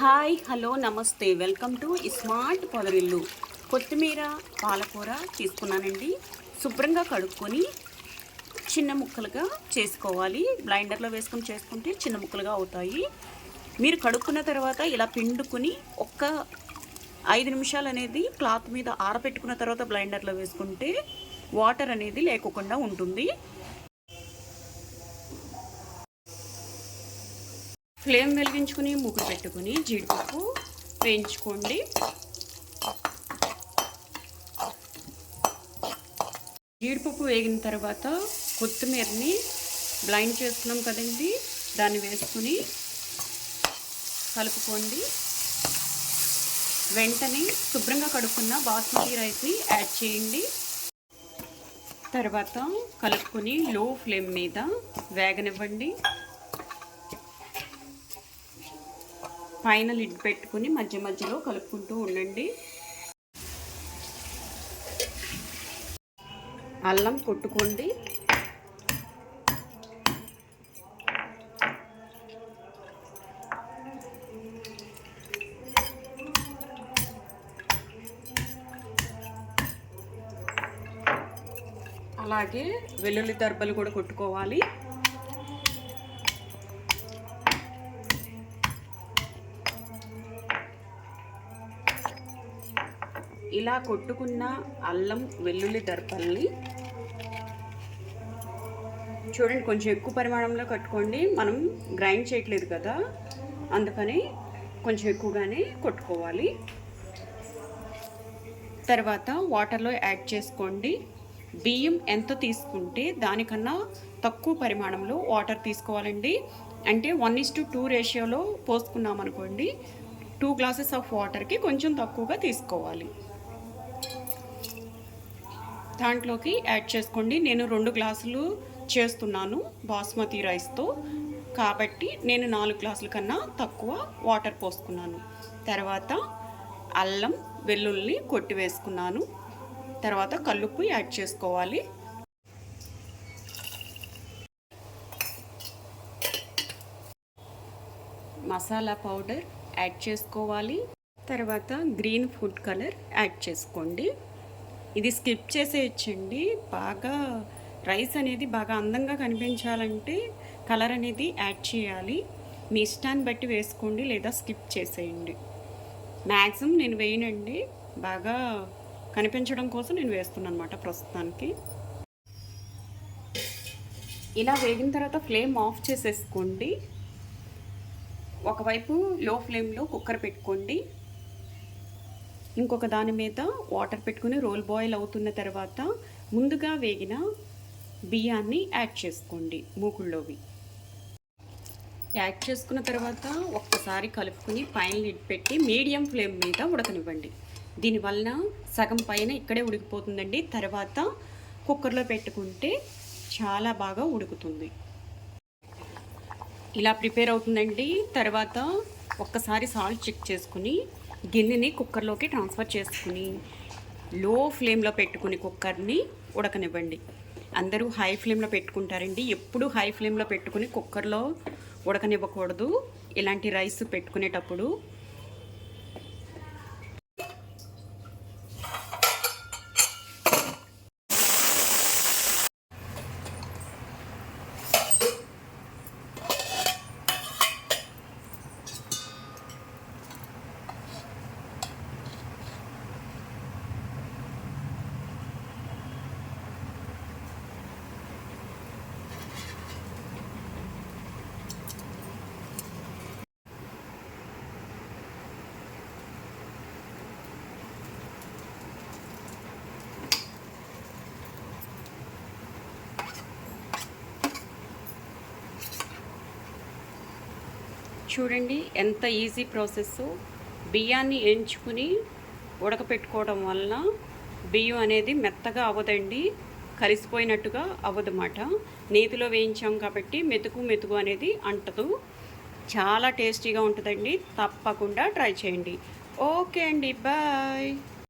Hi hello నమస్తే. Welcome to smart పొదరిల్లు కొత్తిమీర పాలకూర తీసుకున్నానండి. శుభ్రంగా కడుక్కొని చిన్న ముక్కలుగా చేసుకోవాలి. బ్లైండర్లో వేసుకొని చేసుకుంటే చిన్న ముక్కలుగా అవుతాయి. మీరు కడుక్కున్న తర్వాత ఇలా పిండుకుని ఒక్క ఐదు నిమిషాలు అనేది క్లాత్ మీద ఆరబెట్టుకున్న తర్వాత బ్లైండర్లో వేసుకుంటే వాటర్ అనేది లేకోకుండా ఉంటుంది. ఫ్లేమ్ వెలిగించుకుని ముగ్గు పెట్టుకుని జీడిపప్పు వేయించుకోండి. జీడిపప్పు వేగిన తర్వాత కొత్తిమీరని బ్లైండ్ చేసుకున్నాం కదండి దాన్ని వేసుకుని కలుపుకోండి. వెంటనే శుభ్రంగా కడుక్కున్న బాస్మతి రైస్ని యాడ్ చేయండి. తర్వాత కలుపుకొని లో ఫ్లేమ్ మీద వేగనివ్వండి. పైన లిడ్ పెట్టుకుని మధ్య మధ్యలో కలుపుకుంటూ ఉండండి. అల్లం కొట్టుకోండి. అలాగే వెల్లుల్లి దర్బలు కూడా కొట్టుకోవాలి. ఇలా కొట్టుకున్న అల్లం వెల్లుల్లి దర్పల్ని చూడండి కొంచెం ఎక్కువ పరిమాణంలో కట్టుకోండి. మనం గ్రైండ్ చేయట్లేదు కదా. అందుకని కొంచెం ఎక్కువగానే కొట్టుకోవాలి. తర్వాత వాటర్లో యాడ్ చేసుకోండి. బియ్యం ఎంత తీసుకుంటే దానికన్నా తక్కువ పరిమాణంలో వాటర్ తీసుకోవాలండి. అంటే వన్ ఇస్ టు టూ రేషియోలో పోసుకున్నాం అనుకోండి టూ గ్లాసెస్ ఆఫ్ వాటర్కి కొంచెం తక్కువగా తీసుకోవాలి. దాంట్లోకి యాడ్ చేసుకోండి. నేను రెండు గ్లాసులు చేస్తున్నాను బాస్మతి రైస్తో. కాబట్టి నేను నాలుగు గ్లాసుల కన్నా తక్కువ వాటర్ పోసుకున్నాను. తర్వాత అల్లం వెల్లుల్లి కొట్టి వేసుకున్నాను. తర్వాత కల్లుప్పు యాడ్ చేసుకోవాలి. మసాలా పౌడర్ యాడ్ చేసుకోవాలి. తర్వాత గ్రీన్ ఫుడ్ కలర్ యాడ్ చేసుకోండి. ఇది స్కిప్ చేసేయచ్చండి. బాగా రైస్ అనేది బాగా అందంగా కనిపించాలంటే కలర్ అనేది యాడ్ చేయాలి. మీ ఇష్టాన్ని బట్టి వేసుకోండి లేదా స్కిప్ చేసేయండి. మ్యాక్సిమం నేను వేయనండి. బాగా కనిపించడం కోసం నేను వేస్తున్నాను అనమాట ప్రస్తుతానికి. ఇలా వేగిన తర్వాత ఫ్లేమ్ ఆఫ్ చేసేసుకోండి. ఒకవైపు లో ఫ్లేమ్లో కుక్కర్ పెట్టుకోండి. ఇంకొక దాని మీద వాటర్ పెట్టుకుని రోల్ బాయిల్ అవుతున్న తర్వాత ముందుగా వేగిన బియ్యాన్ని యాడ్ చేసుకోండి మూకుళ్ళోవి. యాడ్ చేసుకున్న తర్వాత ఒక్కసారి కలుపుకొని పైన లిడ్ పెట్టి మీడియం ఫ్లేమ్ మీద ఉడకనివ్వండి. దీనివలన సగం పైన ఇక్కడే ఉడికిపోతుందండి. తర్వాత కుక్కర్లో పెట్టుకుంటే చాలా బాగా ఉడుకుతుంది. ఇలా ప్రిపేర్ అవుతుందండి. తర్వాత ఒక్కసారి సాల్ట్ చెక్ చేసుకుని గిన్నెని కుక్కర్లోకి ట్రాన్స్ఫర్ చేసుకుని లో ఫ్లేమ్లో పెట్టుకుని కుక్కర్ని ఉడకనివ్వండి. అందరూ హై ఫ్లేమ్లో పెట్టుకుంటారండి. ఎప్పుడు హై ఫ్లేమ్లో పెట్టుకుని కుక్కర్లో ఉడకనివ్వకూడదు. ఇలాంటి రైస్ పెట్టుకునేటప్పుడు చూడండి ఎంత ఈజీ ప్రాసెస్. బియ్యాన్ని ఎంచుకుని ఉడకపెట్టుకోవడం వలన బియ్యం అనేది మెత్తగా అవ్వదండి కలిసిపోయినట్టుగా అవ్వదన్నమాట. నేతిలో వేయించాం కాబట్టి మెతుకు మెతుకు అనేది అంటదు. చాలా టేస్టీగా ఉంటుందండి తప్పకుండా ట్రై చేయండి. ఓకే అండి బాయ్.